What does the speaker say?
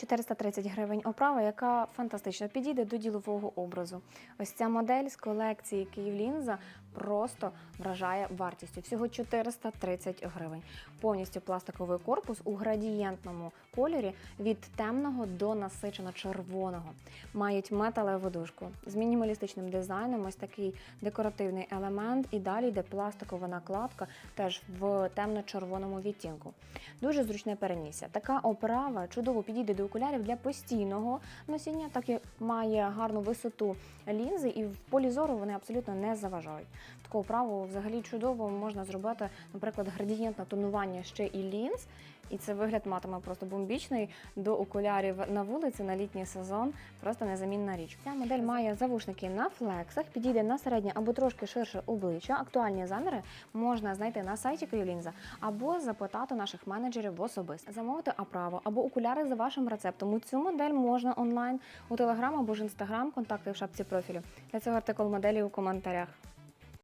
430 гривень оправа, яка фантастично підійде до ділового образу. Ось ця модель з колекції Київлінза просто вражає вартістю. Всього 430 гривень. Повністю пластиковий корпус у градієнтному кольорі від темного до насичено червоного. Мають металеву дужку з мінімалістичним дизайном. Ось такий декоративний елемент. І далі йде пластикова накладка, теж в темно-червоному відтінку. Дуже зручне перенісся. Така оправа чудово підійде до окулярів для постійного носіння, так і має гарну висоту лінзи, і в полі зору вони абсолютно не заважають. Таку оправу взагалі чудово можна зробити, наприклад, градієнтне тонування ще і лінз. І це вигляд матиме просто бомбічний до окулярів на вулиці на літній сезон. Просто незамінна річ. Ця модель має завушники на флексах, підійде на середнє або трошки ширше обличчя. Актуальні заміри можна знайти на сайті Київлінза або запитати наших менеджерів особисто. Замовити оправу або окуляри за вашим рецептом. Цю модель можна онлайн у телеграм або ж інстаграм. Контакти в шапці профілю. Для цього артикул моделі у коментарях.